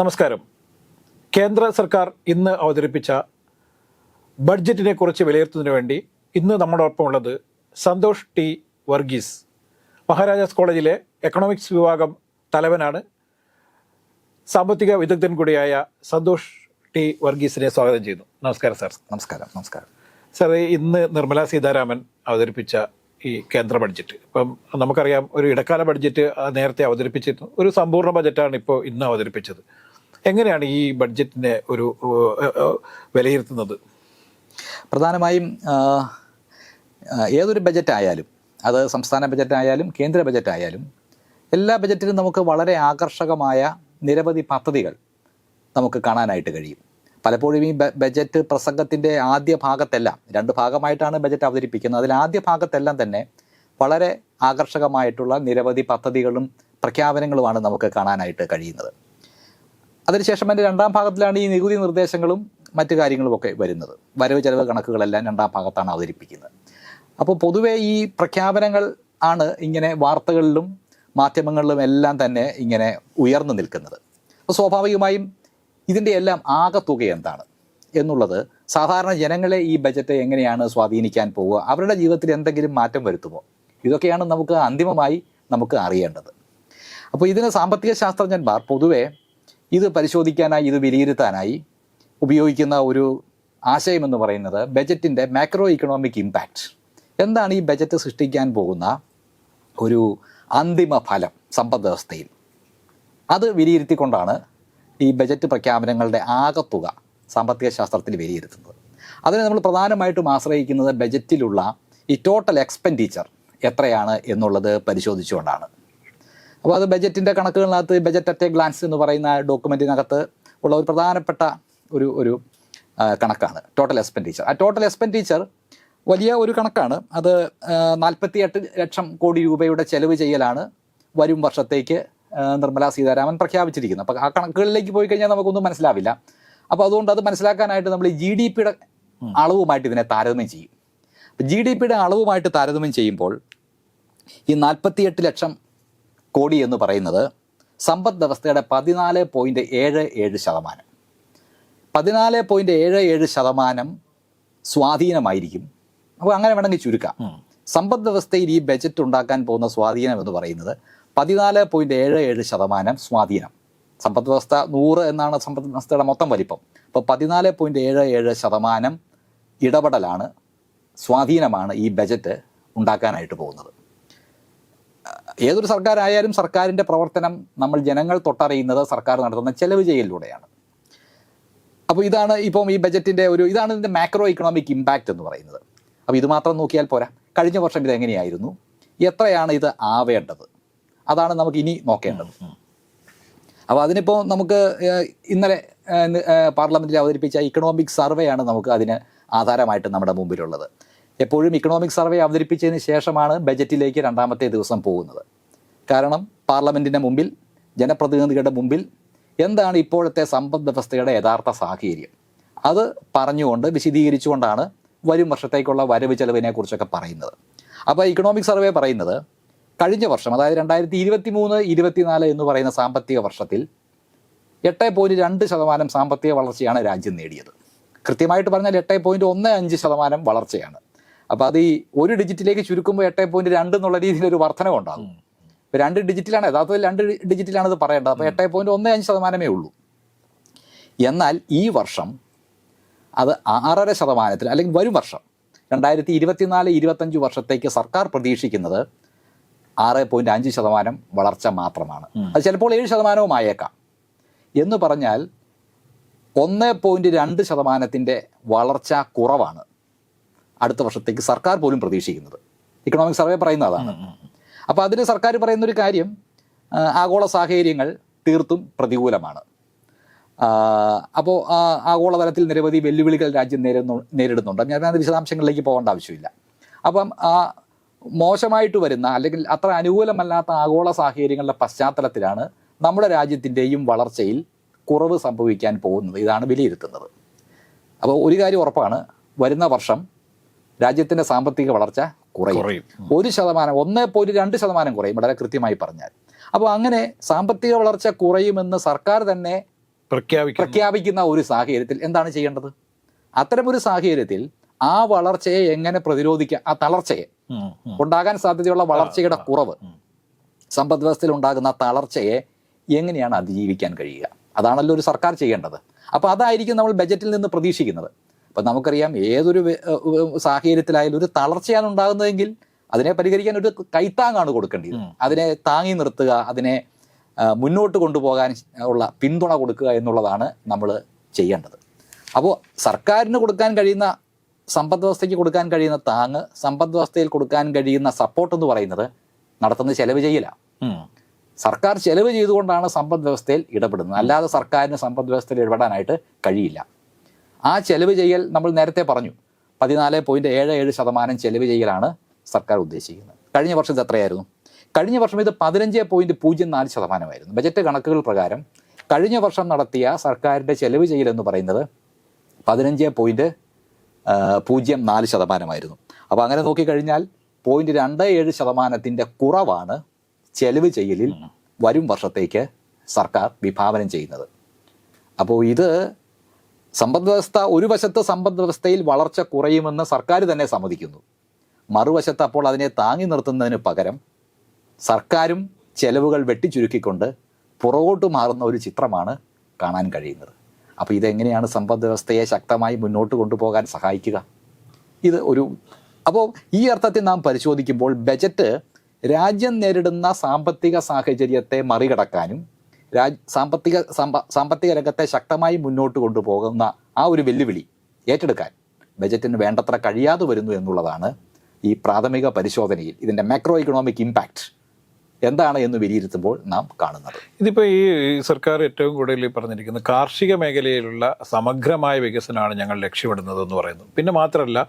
നമസ്കാരം. കേന്ദ്ര സർക്കാർ ഇന്ന് അവതരിപ്പിച്ച ബഡ്ജറ്റിനെ കുറിച്ച് വിലയിരുത്തുന്നതിന് വേണ്ടി ഇന്ന് നമ്മോടൊപ്പം ഉള്ളത് സന്തോഷ് ടി വർഗീസ്. മഹാരാജാസ് കോളേജിലെ എക്കണോമിക്സ് വിഭാഗം തലവനാണ്. സാമ്പത്തിക വിദഗ്ധൻ കൂടിയായ സന്തോഷ് ടി വർഗീസിനെ സ്വാഗതം ചെയ്യുന്നു. നമസ്കാരം സാർ. നമസ്കാരം നമസ്കാരം. സാർ ഇന്ന് നിർമ്മലാ സീതാരാമൻ അവതരിപ്പിച്ച ഈ കേന്ദ്ര ബഡ്ജറ്റ്. ഇപ്പം നമുക്കറിയാം ഒരു ഇടക്കാല ബഡ്ജറ്റ് നേരത്തെ അവതരിപ്പിച്ചിരുന്നു. ഒരു സമ്പൂർണ ബഡ്ജറ്റാണ് ഇപ്പോൾ ഇന്ന് അവതരിപ്പിച്ചത്. എങ്ങനെയാണ് ഈ ബഡ്ജറ്റിനെ ഒരു വിലയിരുത്തുന്നത്? പ്രധാനമായും ഏതൊരു ബജറ്റ് ആയാലും അത് സംസ്ഥാന ബജറ്റ് ആയാലും കേന്ദ്ര ബജറ്റ് ആയാലും എല്ലാ ബജറ്റിലും നമുക്ക് വളരെ ആകർഷകമായ നിരവധി പദ്ധതികൾ നമുക്ക് കാണാനായിട്ട് കഴിയും. പലപ്പോഴും ഈ ബജറ്റ് പ്രസംഗത്തിന്റെ ആദ്യ ഭാഗത്തെല്ലാം രണ്ട് ഭാഗമായിട്ടാണ് ബജറ്റ് അവതരിപ്പിക്കുന്നത്. അതിൽ ആദ്യ ഭാഗത്തെല്ലാം തന്നെ വളരെ ആകർഷകമായിട്ടുള്ള നിരവധി പദ്ധതികളും പ്രഖ്യാപനങ്ങളുമാണ് നമുക്ക് കാണാനായിട്ട് കഴിയുന്നത്. അതിനുശേഷം അതിന്റെ രണ്ടാം ഭാഗത്തിലാണ് ഈ നികുതി നിർദ്ദേശങ്ങളും മറ്റു കാര്യങ്ങളുമൊക്കെ വരുന്നത്. വരവ് ചെലവ് കണക്കുകളെല്ലാം രണ്ടാം ഭാഗത്താണ് അവതരിപ്പിക്കുന്നത്. അപ്പോൾ പൊതുവേ ഈ പ്രഖ്യാപനങ്ങൾ ആണ് ഇങ്ങനെ വാർത്തകളിലും മാധ്യമങ്ങളിലും എല്ലാം തന്നെ ഇങ്ങനെ ഉയർന്നു നിൽക്കുന്നത്. അപ്പോൾ സ്വാഭാവികമായും ഇതിന്റെ എല്ലാം ആകത്തുക എന്താണ്? എന്നുള്ളത് സാധാരണ ജനങ്ങളെ ഈ ബജറ്റ് എങ്ങനെയാണ് സ്വാധീനിക്കാൻ പോവുക? അവരുടെ ജീവിതത്തിൽ എന്തെങ്കിലും മാറ്റം വരുത്തുമോ? ഇതൊക്കെയാണ് നമുക്ക് അന്തിമമായി നമുക്ക് അറിയേണ്ടത്. അപ്പോൾ ഇതിന് സാമ്പത്തിക ശാസ്ത്രജ്ഞന്മാർ പൊതുവെ ഇത് പരിശോധിക്കാനായി ഇത് വിലയിരുത്താനായി ഉപയോഗിക്കുന്ന ഒരു ആശയം എന്ന് പറയുന്നത് ബജറ്റിന്റെ മാക്രോ ഇക്കണോമിക് ഇമ്പാക്റ്റ് എന്താണ് ഈ ബജറ്റ് സൃഷ്ടിക്കാൻ പോകുന്ന ഒരു അന്തിമ ഫലം സമ്പദ് വ്യവസ്ഥയിൽ? അത് വിലയിരുത്തിക്കൊണ്ടാണ് ഈ ബജറ്റ് പ്രഖ്യാപനങ്ങളുടെ ആകത്തുക സാമ്പത്തിക ശാസ്ത്രത്തിൽ വിലയിരുത്തുന്നത്. അതിന് നമ്മൾ പ്രധാനമായിട്ടും ആശ്രയിക്കുന്നത് ബജറ്റിലുള്ള ഈ ടോട്ടൽ എക്സ്പെൻഡിച്ചർ എത്രയാണ് എന്നുള്ളത് പരിശോധിച്ചുകൊണ്ടാണ്. അപ്പോൾ അത് ബജറ്റിന്റെ കണക്കുകളിനകത്ത് ബജറ്റ് അറ്റ് എ ഗ്ലാൻസ് എന്ന് പറയുന്ന ഡോക്യുമെന്റിനകത്ത് ഉള്ള ഒരു പ്രധാനപ്പെട്ട ഒരു ഒരു കണക്കാണ്. ടോട്ടൽ എക്സ്പെൻഡിച്ചർ ആ ടോട്ടൽ എക്സ്പെൻഡിച്ചർ വലിയ ഒരു കണക്കാണ്. അത് നാൽപ്പത്തി എട്ട് ലക്ഷം കോടി രൂപയുടെ ചെലവ് ചെയ്യലാണ് വരും വർഷത്തേക്ക് നിർമ്മല നിർമ്മലാ സീതാരാമൻ പ്രഖ്യാപിച്ചിരിക്കുന്നത്. അപ്പോൾ ആ കണക്കുകളിലേക്ക് പോയി കഴിഞ്ഞാൽ നമുക്കൊന്നും മനസ്സിലാവില്ല. അപ്പോൾ അതുകൊണ്ട് അത് മനസ്സിലാക്കാനായിട്ട് നമ്മൾ ജി ഡി പിയുടെ അളവുമായിട്ട് ഇതിനെ താരതമ്യം ചെയ്യും. ജി ഡി പിയുടെ അളവുമായിട്ട് താരതമ്യം ചെയ്യുമ്പോൾ ഈ നാൽപ്പത്തിയെട്ട് ലക്ഷം കോടി എന്ന് പറയുന്നത് സമ്പദ് വ്യവസ്ഥയുടെ പതിനാല് പോയിന്റ് ഏഴ് ഏഴ് ശതമാനം. പതിനാല് പോയിന്റ് ഏഴ് ഏഴ് ശതമാനം സ്വാധീനമായിരിക്കും. അപ്പോൾ അങ്ങനെ വേണമെങ്കിൽ ചുരുക്കാം. സമ്പദ് വ്യവസ്ഥയിൽ ഈ ബജറ്റ് ഉണ്ടാക്കാൻ പോകുന്ന സ്വാധീനം എന്ന് പറയുന്നത് പതിനാല് പോയിന്റ് ഏഴ് ഏഴ് ശതമാനം സ്വാധീനം. സമ്പദ് വ്യവസ്ഥ നൂറ് എന്നാണ് സമ്പദ് വ്യവസ്ഥയുടെ മൊത്തം വലിപ്പം. അപ്പോൾ പതിനാല് പോയിന്റ് ഏഴ് ഏഴ് ശതമാനം ഇടപെടലാണ് സ്വാധീനമാണ് ഈ ബജറ്റ് ഉണ്ടാക്കാനായിട്ട് പോകുന്നത്. ഏതൊരു സർക്കാരായാലും സർക്കാരിന്റെ പ്രവർത്തനം നമ്മൾ ജനങ്ങൾ തൊട്ടറിയുന്നത് സർക്കാർ നടത്തുന്ന ചെലവ് ചെയ്യലിലൂടെയാണ് അപ്പോൾ ഇതാണ് ഇപ്പം ഈ ബജറ്റിന്റെ ഒരു ഇതാണ് ഇതിന്റെ മാക്രോ ഇക്കണോമിക് ഇമ്പാക്റ്റ് എന്ന് പറയുന്നത്. അപ്പോൾ ഇത് മാത്രം നോക്കിയാൽ പോരാ. കഴിഞ്ഞ വർഷം ഇത് എങ്ങനെയായിരുന്നു? എത്രയാണ് ഇത് ആവേണ്ടത്? അതാണ് നമുക്ക് ഇനി നോക്കേണ്ടത്. അപ്പോൾ അതിനിപ്പോൾ നമുക്ക് ഇന്നലെ പാർലമെന്റിൽ പാർലമെന്റിൽ അവതരിപ്പിച്ച ഇക്കണോമിക് സർവേ ആണ് നമുക്ക് അതിന് ആധാരമായിട്ട് നമ്മുടെ മുമ്പിലുള്ളത്. എപ്പോഴും ഇക്കണോമിക് സർവേ അവതരിപ്പിച്ചതിന് ശേഷമാണ് ബജറ്റിലേക്ക് രണ്ടാമത്തെ ദിവസം പോകുന്നത്. കാരണം പാർലമെന്റിന്റെ മുമ്പിൽ ജനപ്രതിനിധികളുടെ മുമ്പിൽ എന്താണ് ഇപ്പോഴത്തെ സമ്പദ് വ്യവസ്ഥയുടെ യഥാർത്ഥ സാഹചര്യം? അത് പറഞ്ഞുകൊണ്ട് വിശദീകരിച്ചുകൊണ്ടാണ് വരും വർഷത്തേക്കുള്ള വരവ് ചെലവിനെ കുറിച്ചൊക്കെ പറയുന്നത്. അപ്പോൾ ഇക്കണോമിക് സർവേ പറയുന്നത് കഴിഞ്ഞ വർഷം അതായത് രണ്ടായിരത്തി ഇരുപത്തി മൂന്ന് ഇരുപത്തിനാല് എന്ന് പറയുന്ന സാമ്പത്തിക വർഷത്തിൽ എട്ട് പോയിന്റ് രണ്ട് ശതമാനം സാമ്പത്തിക വളർച്ചയാണ് രാജ്യം നേടിയത്. കൃത്യമായിട്ട് പറഞ്ഞാൽ എട്ട് പോയിന്റ് ഒന്ന് അഞ്ച് ശതമാനം വളർച്ചയാണ്. അപ്പോൾ അത് ഈ ഒരു ഡിജിറ്റിലേക്ക് ചുരുക്കുമ്പോൾ എട്ട് പോയിന്റ് രണ്ട് എന്നുള്ള രീതിയിൽ ഒരു വർധനവുണ്ടാകും ഇപ്പൊ രണ്ട് ഡിജിറ്റിലാണ് യഥാർത്ഥത്തിൽ രണ്ട് ഡിജിറ്റിലാണ് ഇത് പറയേണ്ടത് അപ്പോൾ എട്ട് പോയിന്റ് ഒന്ന് അഞ്ച് ശതമാനമേ ഉള്ളൂ. എന്നാൽ ഈ വർഷം അത് ആറര ശതമാനത്തിൽ അല്ലെങ്കിൽ വരും വർഷം രണ്ടായിരത്തി ഇരുപത്തിനാല് ഇരുപത്തഞ്ച് വർഷത്തേക്ക് സർക്കാർ പ്രതീക്ഷിക്കുന്നത് ആറ് പോയിന്റ് അഞ്ച് ശതമാനം വളർച്ച മാത്രമാണ്. അത് ചിലപ്പോൾ ഏഴ് ശതമാനവും ആയേക്കാം. എന്ന് പറഞ്ഞാൽ ഒന്ന് പോയിന്റ് രണ്ട് ശതമാനത്തിന്റെ വളർച്ച കുറവാണ്. അടുത്ത വർഷത്തേക്ക് സർക്കാർ പോലും പ്രതീക്ഷിക്കുന്നത്. ഇക്കണോമിക് സർവേ പറയുന്ന അതാണ്. അപ്പോൾ അതിന് സർക്കാർ പറയുന്ന ഒരു കാര്യം ആഗോള സാഹചര്യങ്ങൾ തീർത്തും പ്രതികൂലമാണ്. അപ്പോൾ ആഗോളതലത്തിൽ നിരവധി വെല്ലുവിളികൾ രാജ്യം നേരിടുന്നു നേരിടുന്നുണ്ട്. ഞാൻ അത് വിശദാംശങ്ങളിലേക്ക് പോകേണ്ട ആവശ്യമില്ല. അപ്പം ആ മോശമായിട്ട് വരുന്ന അല്ലെങ്കിൽ അത്ര അനുകൂലമല്ലാത്ത ആഗോള സാഹചര്യങ്ങളുടെ പശ്ചാത്തലത്തിലാണ് നമ്മുടെ രാജ്യത്തിന്റെയും വളർച്ചയിൽ കുറവ് സംഭവിക്കാൻ പോകുന്നത്. ഇതാണ് വിലയിരുത്തുന്നത്. അപ്പോൾ ഒരു കാര്യം ഉറപ്പാണ്. വരുന്ന വർഷം രാജ്യത്തിന്റെ സാമ്പത്തിക വളർച്ച കുറയും. ഒരു ശതമാനം ഒന്ന് പോയിന്റ് രണ്ട് ശതമാനം കുറയും വളരെ കൃത്യമായി പറഞ്ഞാൽ. അപ്പോൾ അങ്ങനെ സാമ്പത്തിക വളർച്ച കുറയുമെന്ന് സർക്കാർ തന്നെ പ്രഖ്യാപിക്കുന്നു. ഒരു സാഹചര്യത്തിൽ എന്താണ് ചെയ്യേണ്ടത്? അത്തരമൊരു സാഹചര്യത്തിൽ ആ വളർച്ചയെ എങ്ങനെ പ്രതിരോധിക്കാം ആ തളർച്ചയെ. ഉണ്ടാകാൻ സാധ്യതയുള്ള വളർച്ചയുടെ കുറവ്. സമ്പദ് വ്യവസ്ഥയിൽ ഉണ്ടാകുന്ന തളർച്ചയെ എങ്ങനെയാണ് അതിജീവിക്കാൻ കഴിയുക? അതാണല്ലോ ഒരു സർക്കാർ ചെയ്യേണ്ടത്. അപ്പോൾ അതായിരിക്കും നമ്മൾ ബജറ്റിൽ നിന്ന് പ്രതീക്ഷിക്കുന്നത്. അപ്പം നമുക്കറിയാം ഏതൊരു സാഹചര്യത്തിലായാലും ഒരു തളർച്ചയാണ് ഉണ്ടാകുന്നതെങ്കിൽ അതിനെ പരിഹരിക്കാൻ ഒരു കൈത്താങ്ങാണ് കൊടുക്കേണ്ടത്. അതിനെ താങ്ങി നിർത്തുക അതിനെ മുന്നോട്ട് കൊണ്ടുപോകാൻ ഉള്ള പിന്തുണ കൊടുക്കുക എന്നുള്ളതാണ് നമ്മൾ ചെയ്യേണ്ടത്. അപ്പോൾ സർക്കാരിന് കൊടുക്കാൻ കഴിയുന്ന സമ്പദ് വ്യവസ്ഥയ്ക്ക് കൊടുക്കാൻ കഴിയുന്ന താങ്ങ് സമ്പദ് വ്യവസ്ഥയിൽ കൊടുക്കാൻ കഴിയുന്ന സപ്പോർട്ട് എന്ന് പറയുന്നത് നടത്തുന്ന ചെലവ് ചെയ്യില്ല. സർക്കാർ ചെലവ് ചെയ്തുകൊണ്ടാണ് സമ്പദ് വ്യവസ്ഥയിൽ ഇടപെടുന്നത്. അല്ലാതെ സർക്കാരിന് സമ്പദ് വ്യവസ്ഥയിൽ ഇടപെടാനായിട്ട് കഴിയില്ല. ആ ചെലവ് ചെയ്യൽ നമ്മൾ നേരത്തെ പറഞ്ഞു. പതിനാല് പോയിന്റ് ഏഴ് ഏഴ് ശതമാനം ചെലവ് ചെയ്യലാണ് സർക്കാർ ഉദ്ദേശിക്കുന്നത്. കഴിഞ്ഞ വർഷം ഇത് എത്രയായിരുന്നു? കഴിഞ്ഞ വർഷം ഇത് പതിനഞ്ച് പോയിന്റ് പൂജ്യം നാല് ശതമാനമായിരുന്നു. ബജറ്റ് കണക്കുകൾ പ്രകാരം കഴിഞ്ഞ വർഷം നടത്തിയ സർക്കാരിന്റെ ചെലവ് ചെയ്യൽ എന്ന് പറയുന്നത് പതിനഞ്ച് പോയിന്റ് പൂജ്യം നാല് ശതമാനമായിരുന്നു. അപ്പോൾ അങ്ങനെ നോക്കിക്കഴിഞ്ഞാൽ പോയിന്റ് രണ്ട് ഏഴ് ശതമാനത്തിന്റെ കുറവാണ് ചെലവ് ചെയ്യലിൽ വരും വർഷത്തേക്ക് സർക്കാർ വിഭാവനം ചെയ്യുന്നത്. അപ്പോൾ ഇത് സമ്പദ് വ്യവസ്ഥ ഒരു വശത്ത് സമ്പദ് വ്യവസ്ഥയിൽ വളർച്ച കുറയുമെന്ന് സർക്കാർ തന്നെ സമ്മതിക്കുന്നു. മറുവശത്ത് അപ്പോൾ അതിനെ താങ്ങി നിർത്തുന്നതിന് പകരം സർക്കാരും ചെലവുകൾ വെട്ടിച്ചുരുക്കിക്കൊണ്ട് പുറകോട്ട് മാറുന്ന ഒരു ചിത്രമാണ് കാണാൻ കഴിയുന്നത്. അപ്പോൾ ഇതെങ്ങനെയാണ് സമ്പദ് വ്യവസ്ഥയെ ശക്തമായി മുന്നോട്ട് കൊണ്ടുപോകാൻ സഹായിക്കുക? ഇത് ഒരു അപ്പോൾ ഈ അർത്ഥത്തിൽ നാം പരിശോധിക്കുമ്പോൾ ബജറ്റ് രാജ്യം നേരിടുന്ന സാമ്പത്തിക സാഹചര്യത്തെ മറികടക്കാനും രാജ് സാമ്പത്തിക സാമ്പ- സാമ്പത്തിക രംഗത്തെ ശക്തമായി മുന്നോട്ട് കൊണ്ടുപോകുന്ന ആ ഒരു വെല്ലുവിളി ഏറ്റെടുക്കാൻ ബജറ്റിന് വേണ്ടത്ര കഴിയാതെ വരുന്നു എന്നുള്ളതാണ് ഈ പ്രാഥമിക പരിശോധനയിൽ ഇതിന്റെ മാക്രോ ഇക്കണോമിക് ഇമ്പാക്റ്റ് എന്താണ് എന്ന് വിലയിരുത്തുമ്പോൾ നാം കാണുന്നത്. ഇതിപ്പോൾ ഈ സർക്കാർ ഏറ്റവും കൂടുതൽ പറഞ്ഞിരിക്കുന്നത് കാർഷിക മേഖലയിലുള്ള സമഗ്രമായ വികസനമാണ് ഞങ്ങൾ ലക്ഷ്യമിടുന്നത് എന്ന് പറയുന്നു. പിന്നെ മാത്രമല്ല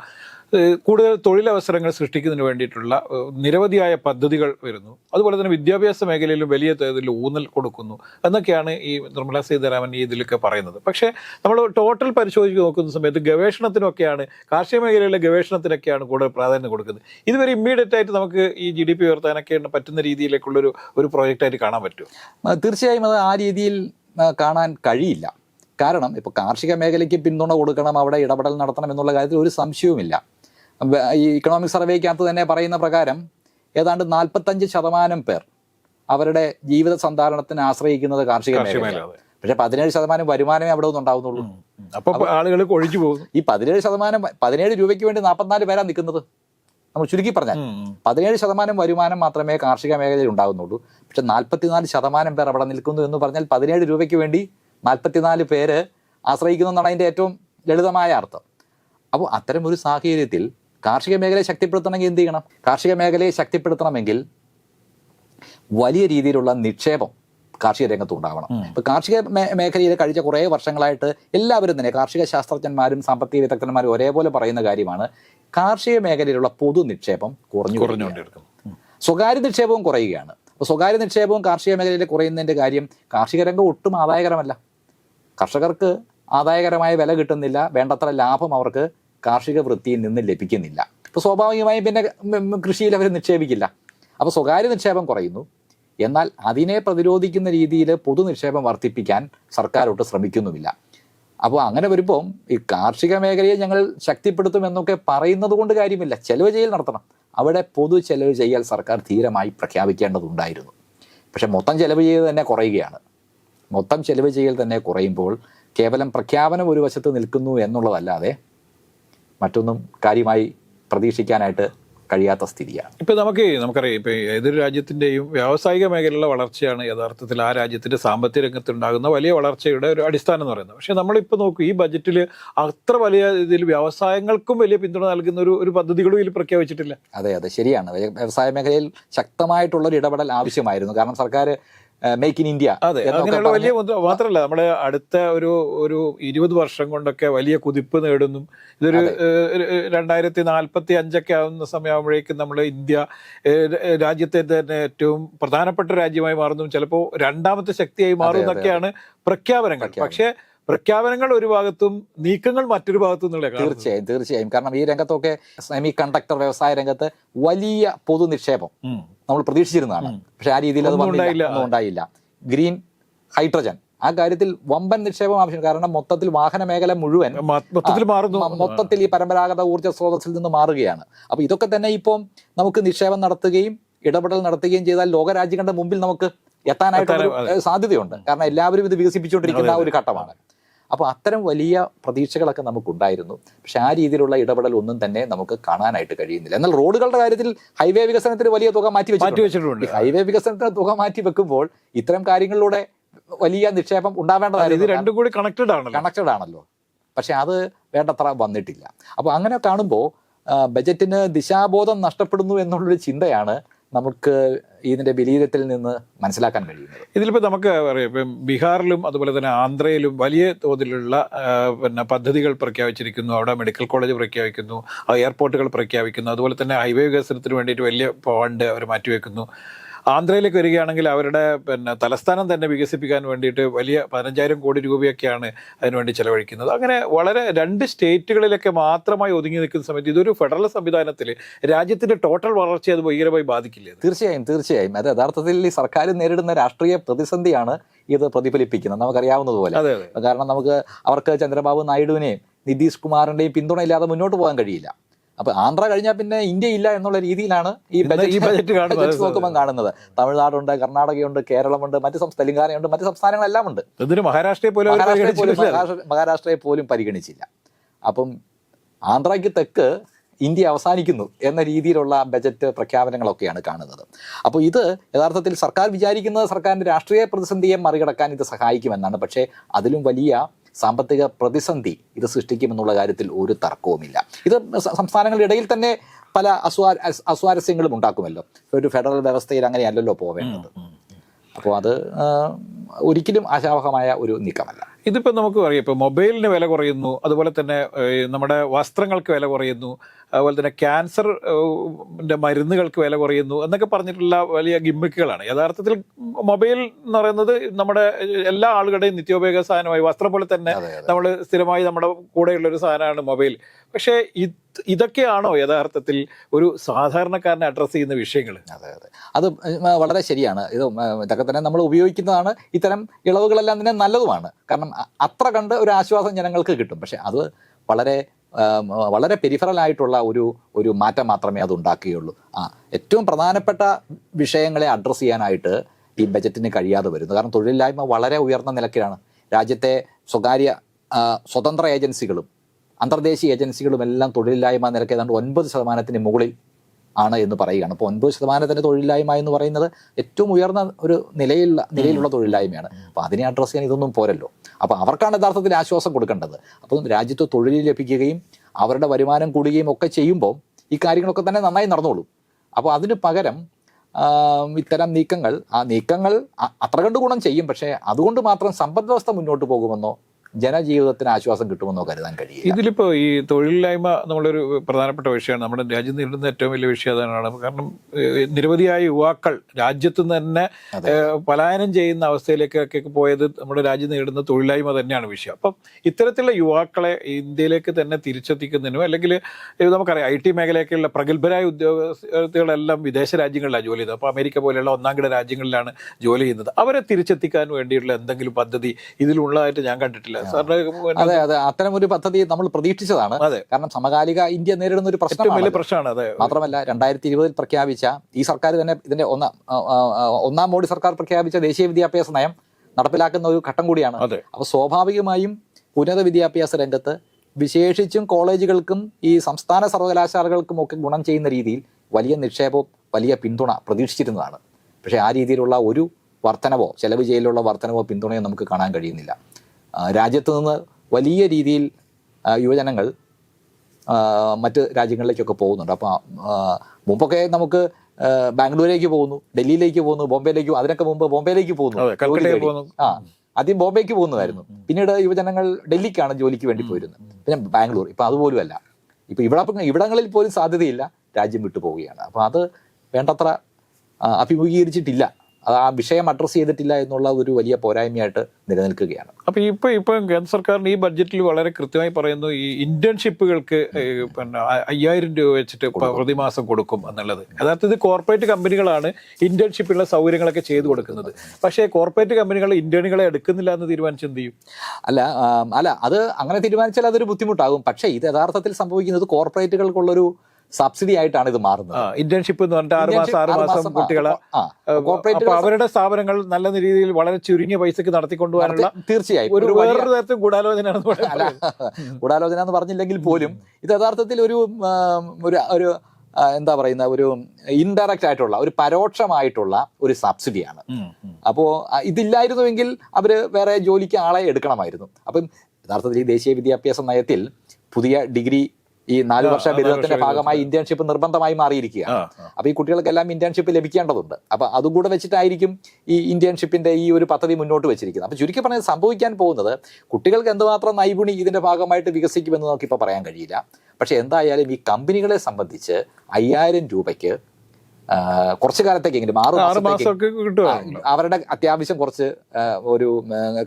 കൂടുതൽ തൊഴിലവസരങ്ങൾ സൃഷ്ടിക്കുന്നതിന് വേണ്ടിയിട്ടുള്ള നിരവധിയായ പദ്ധതികൾ വരുന്നു. അതുപോലെ തന്നെ വിദ്യാഭ്യാസ മേഖലയിലും വലിയ തോതിൽ ഊന്നൽ കൊടുക്കുന്നു. എന്നൊക്കെയാണ് ഈ നിർമ്മല സീതാരാമൻ ഈ ഇതിലൊക്കെ പറയുന്നത്. പക്ഷേ നമ്മൾ ടോട്ടൽ പരിശോധിച്ച് നോക്കുന്ന സമയത്ത് ഗവേഷണത്തിനൊക്കെയാണ് കാർഷിക മേഖലയിലെ ഗവേഷണത്തിനൊക്കെയാണ് കൂടുതൽ പ്രാധാന്യം കൊടുക്കുന്നത്. ഇതുവരെ ഇമ്മീഡിയറ്റ് ആയിട്ട് നമുക്ക് ഈ ജി ഡി പി ഉയർത്താനൊക്കെ പറ്റുന്ന രീതിയിലേക്കുള്ളൊരു ഒരു പ്രോജക്റ്റായിട്ട് കാണാൻ പറ്റും തീർച്ചയായും അത് ആ രീതിയിൽ കാണാൻ കഴിയില്ല. കാരണം ഇപ്പോൾ കാർഷിക മേഖലയ്ക്ക് പിന്തുണ കൊടുക്കണം അവിടെ ഇടപെടൽ നടത്തണം എന്നുള്ള കാര്യത്തിൽ ഒരു സംശയവുമില്ല. ഈ ഇക്കണോമിക് സർവേക്കകത്ത് തന്നെ പറയുന്ന പ്രകാരം ഏതാണ്ട് നാൽപ്പത്തഞ്ച് ശതമാനം പേർ അവരുടെ ജീവിത സന്ധാരണത്തിന് ആശ്രയിക്കുന്നത് കാർഷിക പക്ഷെ മേഖലയാണ്. മേഖല പക്ഷേ പതിനേഴ് ശതമാനം വരുമാനമേ അവിടെ ഒന്നും ഉണ്ടാവുന്നുള്ളൂ. അപ്പൊ ആളുകൾ ഒഴിച്ചു പോകും ഈ പതിനേഴ് ശതമാനം പതിനേഴ് രൂപയ്ക്ക് വേണ്ടി നാൽപ്പത്തിനാല് പേരാ നിൽക്കുന്നത്. നമ്മൾ ചുരുക്കി പറഞ്ഞാൽ. പതിനേഴ് ശതമാനം വരുമാനം മാത്രമേ കാർഷിക മേഖലയിൽ ഉണ്ടാകുന്നുള്ളൂ പക്ഷെ നാൽപ്പത്തിനാല് ശതമാനം പേർ അവിടെ നിൽക്കുന്നു എന്ന് പറഞ്ഞാൽ പതിനേഴ് രൂപയ്ക്ക് വേണ്ടി നാൽപ്പത്തിനാല് പേര് ആശ്രയിക്കുന്നു എന്നാണ് അതിന്റെ ഏറ്റവും ലളിതമായ അർത്ഥം. അപ്പോൾ അത്തരം ഒരു സാഹചര്യത്തിൽ കാർഷിക മേഖലയെ ശക്തിപ്പെടുത്തണമെങ്കിൽ എന്ത് ചെയ്യണം? കാർഷിക മേഖലയെ ശക്തിപ്പെടുത്തണമെങ്കിൽ വലിയ രീതിയിലുള്ള നിക്ഷേപം കാർഷിക രംഗത്ത് ഉണ്ടാവണം. ഇപ്പൊ കാർഷിക മേഖലയിൽ കഴിഞ്ഞ കുറേ വർഷങ്ങളായിട്ട് എല്ലാവരും തന്നെ കാർഷിക ശാസ്ത്രജ്ഞന്മാരും സാമ്പത്തിക വിദഗ്ധന്മാരും ഒരേപോലെ പറയുന്ന കാര്യമാണ് കാർഷിക മേഖലയിലുള്ള പൊതു നിക്ഷേപം കുറഞ്ഞു കുറഞ്ഞുകൊണ്ടിരിക്കും സ്വകാര്യ നിക്ഷേപവും കുറയുകയാണ്. അപ്പോൾ സ്വകാര്യ നിക്ഷേപവും കാർഷിക മേഖലയിൽ കുറയുന്നതിന്റെ കാര്യം കാർഷിക രംഗം ഒട്ടും ആദായകരമല്ല. കർഷകർക്ക് ആദായകരമായ വില കിട്ടുന്നില്ല. വേണ്ടത്ര ലാഭം അവർക്ക് കാർഷിക വൃത്തിയിൽ നിന്ന് ലഭിക്കുന്നില്ല. അപ്പോൾ സ്വാഭാവികമായും പിന്നെ കൃഷിയിൽ അവർ നിക്ഷേപിക്കില്ല. അപ്പോൾ സ്വകാര്യ നിക്ഷേപം കുറയുന്നു. എന്നാൽ അതിനെ പ്രതിരോധിക്കുന്ന രീതിയിൽ പൊതു നിക്ഷേപം വർദ്ധിപ്പിക്കാൻ സർക്കാർ ഒട്ട് ശ്രമിക്കുന്നുമില്ല. അപ്പോൾ അങ്ങനെ വരുമ്പോൾ ഈ കാർഷിക മേഖലയെ ഞങ്ങൾ ശക്തിപ്പെടുത്തും എന്നൊക്കെ പറയുന്നത് കൊണ്ട് കാര്യമില്ല. ചെലവ് ചെയ്യൽ നടത്തണം. അവിടെ പൊതു ചെലവ് ചെയ്യൽ സർക്കാർ ധീരമായി പ്രഖ്യാപിക്കേണ്ടതുണ്ടായിരുന്നു. പക്ഷെ മൊത്തം ചെലവ് ചെയ്ത് തന്നെ കുറയുകയാണ്. മൊത്തം ചെലവ് ചെയ്യൽ തന്നെ കുറയുമ്പോൾ കേവലം പ്രഖ്യാപനം ഒരു വശത്ത് നിൽക്കുന്നു എന്നുള്ളതല്ലാതെ മറ്റൊന്നും കാര്യമായി പ്രതീക്ഷിക്കാനായിട്ട് കഴിയാത്ത സ്ഥിതിയാണ്. ഇപ്പം നമുക്ക് നമുക്കറിയാം ഇപ്പം ഏതൊരു രാജ്യത്തിന്റെയും വ്യാവസായിക മേഖലയിലുള്ള വളർച്ചയാണ് യഥാർത്ഥത്തിൽ ആ രാജ്യത്തിന്റെ സാമ്പത്തിക രംഗത്തുണ്ടാകുന്ന വലിയ വളർച്ചയുടെ ഒരു അടിസ്ഥാനം എന്ന് പറയുന്നത്. പക്ഷേ നമ്മളിപ്പോൾ നോക്കൂ ഈ ബജറ്റിൽ അത്ര വലിയ ഇതിൽ വ്യവസായങ്ങൾക്കും വലിയ പിന്തുണ നൽകുന്ന ഒരു ഒരു പദ്ധതികളും ഇതിൽ പ്രഖ്യാപിച്ചിട്ടില്ല. അതെ അതെ ശരിയാണ്. വ്യവസായ മേഖലയിൽ ശക്തമായിട്ടുള്ളൊരു ഇടപെടൽ ആവശ്യമായിരുന്നു. കാരണം സർക്കാർ മേക്ക് ഇൻ ഇന്ത്യ അതെ അങ്ങനെയുള്ള വലിയ മാത്രമല്ല നമ്മുടെ അടുത്ത ഒരു ഒരു ഇരുപത് വർഷം കൊണ്ടൊക്കെ വലിയ കുതിപ്പ് നേടുന്നു. ഇതൊരു രണ്ടായിരത്തി നാൽപ്പത്തി അഞ്ചൊക്കെ ആവുന്ന സമയമാകുമ്പോഴേക്കും നമ്മൾ ഇന്ത്യ രാജ്യത്തെ തന്നെ ഏറ്റവും പ്രധാനപ്പെട്ട രാജ്യമായി മാറുന്നു. ചിലപ്പോൾ രണ്ടാമത്തെ ശക്തിയായി മാറും അതെ, അതെ. എന്നൊക്കെയാണ് പ്രഖ്യാപനങ്ങൾ പക്ഷേ പ്രഖ്യാപനങ്ങൾ ഒരു ഭാഗത്തും നീക്കങ്ങൾ മറ്റൊരു ഭാഗത്തും നിന്നുള്ള തീർച്ചയായും തീർച്ചയായും. കാരണം ഈ രംഗത്തൊക്കെ സെമി കണ്ടക്ടർ വ്യവസായ രംഗത്ത് വലിയ പൊതു നിക്ഷേപം നമ്മൾ പ്രതീക്ഷിച്ചിരുന്നതാണ്. പക്ഷെ ആ രീതിയിൽ അത് ഉണ്ടായില്ല. ഗ്രീൻ ഹൈഡ്രജൻ ആ കാര്യത്തിൽ വമ്പൻ നിക്ഷേപം ആവശ്യമാണ്. കാരണം മൊത്തത്തിൽ വാഹന മേഖല മുഴുവൻ മൊത്തത്തിൽ മാറുന്നു. മൊത്തത്തിൽ ഈ പരമ്പരാഗത ഊർജ സ്രോതസ്സിൽ നിന്ന് മാറുകയാണ്. അപ്പൊ ഇതൊക്കെ തന്നെ ഇപ്പം നമുക്ക് നിക്ഷേപം നടത്തുകയും ഇടപെടൽ നടത്തുകയും ചെയ്താൽ ലോകരാജ്യങ്ങളുടെ മുമ്പിൽ നമുക്ക് എത്താനായിട്ട് സാധ്യതയുണ്ട്. കാരണം എല്ലാവരും ഇത് വികസിപ്പിച്ചുകൊണ്ടിരിക്കുന്ന ആ ഒരു ഘട്ടമാണ്. അപ്പോൾ അത്തരം വലിയ പ്രതീക്ഷകളൊക്കെ നമുക്കുണ്ടായിരുന്നു. പക്ഷെ ആ രീതിയിലുള്ള ഇടപെടൽ ഒന്നും തന്നെ നമുക്ക് കാണാനായിട്ട് കഴിയുന്നില്ല. എന്നാൽ റോഡുകളുടെ കാര്യത്തിൽ ഹൈവേ വികസനത്തിന് വലിയ തുക മാറ്റി മാറ്റി വെച്ചിട്ടുണ്ട്. ഹൈവേ വികസനത്തിന് തുക മാറ്റി വെക്കുമ്പോൾ ഇത്തരം കാര്യങ്ങളിലൂടെ വലിയ നിക്ഷേപം ഇത് ഉണ്ടാവേണ്ടതായിരുന്നു രണ്ടും കൂടി കണക്റ്റഡ് ആണ് കണക്റ്റഡ് ആണല്ലോ. പക്ഷെ അത് വേണ്ടത്ര വന്നിട്ടില്ല. അപ്പോൾ അങ്ങനെ കാണുമ്പോൾ ബജറ്റിന് ദിശാബോധം നഷ്ടപ്പെടുന്നു എന്നുള്ളൊരു ചിന്തയാണ് നമുക്ക് ഇതിന്റെ വിലയിരുത്തൽ നിന്ന് മനസ്സിലാക്കാൻ കഴിയുന്നത്. ഇതിലിപ്പോൾ നമുക്ക് പറയാം ഇപ്പം ബീഹാറിലും അതുപോലെ തന്നെ ആന്ധ്രയിലും വലിയ തോതിലുള്ള പിന്നെ പദ്ധതികൾ പ്രഖ്യാപിച്ചിരിക്കുന്നു. അവിടെ മെഡിക്കൽ കോളേജ് പ്രഖ്യാപിക്കുന്നു എയർപോർട്ടുകൾ പ്രഖ്യാപിക്കുന്നു. അതുപോലെ തന്നെ ഹൈവേ വികസനത്തിന് വേണ്ടിയിട്ട് വലിയ ഫണ്ട് അവർ മാറ്റിവെക്കുന്നു. ആന്ധ്രയിലേക്ക് വരികയാണെങ്കിൽ അവരുടെ പിന്നെ തലസ്ഥാനം തന്നെ വികസിപ്പിക്കാൻ വേണ്ടിയിട്ട് വലിയ പതിനഞ്ചായിരം കോടി രൂപയൊക്കെയാണ് അതിനുവേണ്ടി ചെലവഴിക്കുന്നത്. അങ്ങനെ വളരെ രണ്ട് സ്റ്റേറ്റുകളിലൊക്കെ മാത്രമായി ഒതുങ്ങി നിൽക്കുന്ന സമയത്ത് ഇതൊരു ഫെഡറൽ സംവിധാനത്തിൽ രാജ്യത്തിന്റെ ടോട്ടൽ വളർച്ചയെ അത് ഭയങ്കരമായി ബാധിക്കില്ലേ? തീർച്ചയായും തീർച്ചയായും. അത് യഥാർത്ഥത്തിൽ ഈ സർക്കാർ നേരിടുന്ന രാഷ്ട്രീയ പ്രതിസന്ധിയാണ് ഇത് പ്രതിഫലിപ്പിക്കുന്നത്. നമുക്കറിയാവുന്നതുപോലെ കാരണം നമുക്ക് അവർക്ക് ചന്ദ്രബാബു നായിഡുവിനെയും നിതീഷ് കുമാറിന്റെയും പിന്തുണയില്ലാതെ മുന്നോട്ട് പോകാൻ കഴിയില്ല. അപ്പൊ ആന്ധ്ര കഴിഞ്ഞാൽ പിന്നെ ഇന്ത്യ ഇല്ല എന്നുള്ള രീതിയിലാണ് ഈ ബജറ്റ് കാണുന്നത്. നോക്കുമ്പോൾ കാണുന്നത്. തമിഴ്നാടുണ്ട് കർണാടകയുണ്ട് കേരളമുണ്ട് മറ്റ് തെലങ്കാനയുണ്ട് മറ്റ് സംസ്ഥാനങ്ങളെല്ലാം ഉണ്ട്. മഹാരാഷ്ട്രയെ പോലും മഹാരാഷ്ട്രയെ പോലും പരിഗണിച്ചില്ല. അപ്പം ആന്ധ്രയ്ക്ക് തെക്ക് ഇന്ത്യ അവസാനിക്കുന്നു എന്ന രീതിയിലുള്ള ബജറ്റ് പ്രഖ്യാപനങ്ങളൊക്കെയാണ് കാണുന്നത്. അപ്പോൾ ഇത് യഥാർത്ഥത്തിൽ സർക്കാർ വിചാരിക്കുന്നത് സർക്കാരിന്റെ രാഷ്ട്രീയ പ്രതിസന്ധിയെ മറികടക്കാൻ ഇത് സഹായിക്കുമെന്നാണ്. പക്ഷേ അതിലും വലിയ സാമ്പത്തിക പ്രതിസന്ധി ഇത് സൃഷ്ടിക്കുമെന്നുള്ള കാര്യത്തിൽ ഒരു തർക്കവുമില്ല. ഇത് സംസ്ഥാനങ്ങളുടെ ഇടയിൽ തന്നെ പല അസ്വാ അസ്വാരസ്യങ്ങളും ഉണ്ടാക്കുമല്ലോ. ഒരു ഫെഡറൽ വ്യവസ്ഥയിൽ അങ്ങനെയല്ലല്ലോ പോവേണ്ടത്. അപ്പോൾ അത് ഒരിക്കലും ആശാവഹമായ ഒരു നീക്കമല്ല. ഇതിപ്പോൾ നമുക്ക് പറയാം ഇപ്പോൾ മൊബൈലിന് വില കുറയുന്നു. അതുപോലെ തന്നെ നമ്മുടെ വസ്ത്രങ്ങൾക്ക് വില കുറയുന്നു. അതുപോലെ തന്നെ ക്യാൻസർ മരുന്നുകൾക്ക് വില കുറയുന്നു എന്നൊക്കെ പറഞ്ഞിട്ടുള്ള വലിയ ഗിമ്മിക്കുകളാണ്. യഥാർത്ഥത്തിൽ മൊബൈൽ എന്ന് പറയുന്നത് നമ്മുടെ എല്ലാ ആളുകളുടെയും നിത്യോപയോഗ സാധനമായി. വസ്ത്രം പോലെ തന്നെ നമ്മൾ സ്ഥിരമായി നമ്മുടെ കൂടെയുള്ള ഒരു സാധനമാണ് മൊബൈൽ. പക്ഷേ ഇത് ഇതൊക്കെയാണോ യഥാർത്ഥത്തിൽ ഒരു സാധാരണക്കാരനെ അഡ്രസ്സ് ചെയ്യുന്ന വിഷയങ്ങൾ അതെ അതെ. അത് വളരെ ശരിയാണ്. ഇത് ഇതൊക്കെ തന്നെ നമ്മൾ ഉപയോഗിക്കുന്നതാണ്. ഇത്തരം ഇളവുകളെല്ലാം തന്നെ നല്ലതുമാണ്. കാരണം അത്ര കണ്ട് ഒരു ആശ്വാസം ജനങ്ങൾക്ക് കിട്ടും. പക്ഷെ അത് വളരെ വളരെ പെരിഫറൽ ആയിട്ടുള്ള ഒരു ഒരു മാറ്റം മാത്രമേ അത് ഉണ്ടാക്കുകയുള്ളൂ. ആ ഏറ്റവും പ്രധാനപ്പെട്ട വിഷയങ്ങളെ അഡ്രസ്സ് ചെയ്യാനായിട്ട് ഈ ബജറ്റിന് കഴിയാതെ വരുന്നു. കാരണം തൊഴിലില്ലായ്മ വളരെ ഉയർന്ന നിലക്കിലാണ്. രാജ്യത്തെ സ്വകാര്യ സ്വതന്ത്ര ഏജൻസികളും അന്തർദേശീയ ഏജൻസികളും എല്ലാം തൊഴിലില്ലായ്മ നിരക്ക് ഏതാണ്ട് ഒൻപത് ശതമാനത്തിന് മുകളിൽ ആണ് എന്ന് പറയുകയാണ്. അപ്പോൾ ഒൻപത് ശതമാനത്തിന്റെ തൊഴിലില്ലായ്മ എന്ന് പറയുന്നത് ഏറ്റവും ഉയർന്ന ഒരു നിലയിലുള്ള നിലയിലുള്ള തൊഴിലില്ലായ്മയാണ്. അപ്പോൾ അതിനെ അഡ്രസ്സ് ചെയ്യാൻ ഇതൊന്നും പോരല്ലോ. അപ്പോൾ അവർക്കാണ് യഥാർത്ഥത്തിൽ ആശ്വാസം കൊടുക്കേണ്ടത്. അപ്പോൾ രാജ്യത്ത് തൊഴിൽ ലഭിക്കുകയും അവരുടെ വരുമാനം കൂടുകയും ഒക്കെ ചെയ്യുമ്പോൾ ഈ കാര്യങ്ങളൊക്കെ തന്നെ നന്നായി നടന്നോളും. അപ്പോൾ അതിന് പകരം ഇത്തരം നീക്കങ്ങൾ ആ നീക്കങ്ങൾ അത്ര കണ്ട് ഗുണം ചെയ്യും. പക്ഷേ അതുകൊണ്ട് മാത്രം സമ്പദ് വ്യവസ്ഥ മുന്നോട്ട് പോകുമെന്നോ ജനജീവിതത്തിന് ആശ്വാസം കിട്ടുമെന്നോ കരുതാൻ കഴിയും ഇതിലിപ്പോ ഈ തൊഴിലില്ലായ്മ നമ്മളൊരു പ്രധാനപ്പെട്ട വിഷയമാണ്. നമ്മുടെ രാജ്യം നേരിടുന്ന ഏറ്റവും വലിയ വിഷയം അതാണ്. കാരണം നിരവധിയായ യുവാക്കൾ രാജ്യത്ത് തന്നെ പലായനം ചെയ്യുന്ന അവസ്ഥയിലേക്കൊക്കെ പോയത് നമ്മുടെ രാജ്യം നേരിടുന്ന തൊഴിലില്ലായ്മ തന്നെയാണ് വിഷയം. അപ്പം ഇത്തരത്തിലുള്ള യുവാക്കളെ ഇന്ത്യയിലേക്ക് തന്നെ തിരിച്ചെത്തിക്കുന്നതിനും അല്ലെങ്കിൽ നമുക്കറിയാം ഐ ടി മേഖലയൊക്കെയുള്ള പ്രഗത്ഭരായ ഉദ്യോഗസ്ഥകളെല്ലാം വിദേശ രാജ്യങ്ങളിലാണ് ജോലി ചെയ്തത് അപ്പോൾ അമേരിക്ക പോലെയുള്ള ഒന്നാം കിട രാജ്യങ്ങളിലാണ് ജോലി ചെയ്യുന്നത്. അവരെ തിരിച്ചെത്തിക്കാൻ വേണ്ടിയുള്ള എന്തെങ്കിലും പദ്ധതി ഇതിലുള്ളതായിട്ട് ഞാൻ കണ്ടിട്ടില്ല. അതെ അതെ അത്തരം ഒരു പദ്ധതി നമ്മൾ പ്രതീക്ഷിച്ചതാണ്. കാരണം സമകാലിക ഇന്ത്യ നേരിടുന്ന ഒരു പ്രശ്നമാണ് മാത്രമല്ല രണ്ടായിരത്തി ഇരുപതിൽ പ്രഖ്യാപിച്ച ഈ സർക്കാർ തന്നെ ഇതിന്റെ ഒന്നാം ഒന്നാം മോഡി സർക്കാർ പ്രഖ്യാപിച്ച ദേശീയ വിദ്യാഭ്യാസ നയം നടപ്പിലാക്കുന്ന ഒരു ഘട്ടം കൂടിയാണ്. അപ്പൊ സ്വാഭാവികമായും ഉന്നത വിദ്യാഭ്യാസ രംഗത്ത് വിശേഷിച്ചും കോളേജുകൾക്കും ഈ സംസ്ഥാന സർവകലാശാലകൾക്കും ഒക്കെ ഗുണം ചെയ്യുന്ന രീതിയിൽ വലിയ നിക്ഷേപവും വലിയ പിന്തുണ പ്രതീക്ഷിച്ചിരുന്നതാണ്. പക്ഷേ ആ രീതിയിലുള്ള ഒരു വർധനവോ ചെലവ് ചെയ്യലുള്ള വർധനവോ പിന്തുണയോ നമുക്ക് കാണാൻ കഴിയുന്നില്ല. രാജ്യത്ത് നിന്ന് വലിയ രീതിയിൽ യുവജനങ്ങൾ മറ്റ് രാജ്യങ്ങളിലേക്കൊക്കെ പോകുന്നുണ്ട്. അപ്പോൾ മുമ്പൊക്കെ നമുക്ക് ബാംഗ്ലൂരിലേക്ക് പോകുന്നു ഡൽഹിയിലേക്ക് പോകുന്നു ബോംബെയിലേക്ക് അതിനൊക്കെ മുമ്പ് ബോംബെയിലേക്ക് പോകുന്നു. ആ ആദ്യം ബോംബെക്ക് പോകുന്നതായിരുന്നു. പിന്നീട് യുവജനങ്ങൾ ഡൽഹിക്കാണ് ജോലിക്ക് വേണ്ടി പോയിരുന്നത്. പിന്നെ ബാംഗ്ലൂർ ഇപ്പം അതുപോലുമല്ല. ഇപ്പം ഇവിടെ ഇവിടങ്ങളിൽ പോലും സാധ്യതയില്ല രാജ്യം വിട്ടു പോവുകയാണ് അപ്പം അത് വേണ്ടത്ര അഭിമുഖീകരിച്ചിട്ടില്ല. അത് ആ വിഷയം അഡ്രസ്സ് ചെയ്തിട്ടില്ല എന്നുള്ള ഒരു വലിയ പോരായ്മയായിട്ട് നിലനിൽക്കുകയാണ്. അപ്പോൾ ഇപ്പൊ ഇപ്പൊ കേന്ദ്ര സർക്കാരിന് ഈ ബഡ്ജറ്റിൽ വളരെ കൃത്യമായി പറയുന്നു ഈ ഇന്റേൺഷിപ്പുകൾക്ക് പിന്നെ അയ്യായിരം രൂപ വെച്ചിട്ട് പ്രതിമാസം കൊടുക്കും എന്നുള്ളത്. യഥാർത്ഥത്തിൽ കോർപ്പറേറ്റ് കമ്പനികളാണ് ഇന്റേൺഷിപ്പിനുള്ള സൗകര്യങ്ങളൊക്കെ ചെയ്തു കൊടുക്കുന്നത്. പക്ഷേ കോർപ്പറേറ്റ് കമ്പനികൾ ഇന്റേണുകളെ എടുക്കുന്നില്ല എന്ന് തീരുമാനിച്ച് എന്ത് ചെയ്യും? അല്ല അല്ല അത് അങ്ങനെ തീരുമാനിച്ചാൽ അതൊരു ബുദ്ധിമുട്ടാകും. പക്ഷേ ഇത് യഥാർത്ഥത്തിൽ സംഭവിക്കുന്നത് കോർപ്പറേറ്റുകൾക്കുള്ളൊരു സബ്സിഡി ആയിട്ടാണ് ഇത് മാറുന്നത്. ഇന്റേൺഷിപ്പ് എന്ന് പറഞ്ഞിട്ട് ആറ് മാസം ആറ് മാസം കുട്ടികളെ അപ്പൊ അവരുടെ സ്ഥാപനങ്ങൾ നല്ല രീതിയിൽ വളരെ ചുരുങ്ങിയ പൈസക്ക് നടത്തിക്കൊണ്ടുപോകാനുള്ള തീർച്ചയായും. ഒരു വേറൊരു തരത്തിൽ അല്ല ഗൂഢാലോചന എന്ന് പറഞ്ഞില്ലെങ്കിൽ പോലും ഇത് യഥാർത്ഥത്തിൽ ഒരു ഒരു എന്താ പറയുന്ന ഒരു ഇൻഡയറക്റ്റ് ആയിട്ടുള്ള ഒരു പരോക്ഷമായിട്ടുള്ള ഒരു സബ്സിഡിയാണ്. അപ്പോൾ ഇതില്ലായിരുന്നുവെങ്കിൽ അവർ വേറെ ജോലിക്ക് ആളെ എടുക്കണമായിരുന്നു. അപ്പം യഥാർത്ഥത്തിൽ ഈ ദേശീയ വിദ്യാഭ്യാസ നയത്തിൽ പുതിയ ഡിഗ്രി ഈ നാല് വർഷ ബിരുദത്തിന്റെ ഭാഗമായി ഇന്റേൺഷിപ്പ് നിർബന്ധമായി മാറിയിരിക്കുക. അപ്പൊ ഈ കുട്ടികൾക്കെല്ലാം ഇന്റേൺഷിപ്പ് ലഭിക്കേണ്ടതുണ്ട്. അപ്പൊ അതും കൂടെ വെച്ചിട്ടായിരിക്കും ഈ ഇന്റേൺഷിപ്പിന്റെ ഈ ഒരു പദ്ധതി മുന്നോട്ട് വെച്ചിരിക്കുന്നത്. അപ്പൊ ചുരുക്കി പറഞ്ഞാൽ സംഭവിക്കാൻ പോകുന്നത് കുട്ടികൾക്ക് എന്തുമാത്രം നൈപുണി ഇതിന്റെ ഭാഗമായിട്ട് വികസിക്കുമെന്ന് നമുക്ക് ഇപ്പോൾ പറയാൻ കഴിയില്ല. പക്ഷെ എന്തായാലും ഈ കമ്പനികളെ സംബന്ധിച്ച് അയ്യായിരം രൂപയ്ക്ക് കുറച്ചു കാലത്തേക്കെങ്കിലും ആറ് മാസത്തേക്ക് അവരുടെ അത്യാവശ്യം കുറച്ച് ഒരു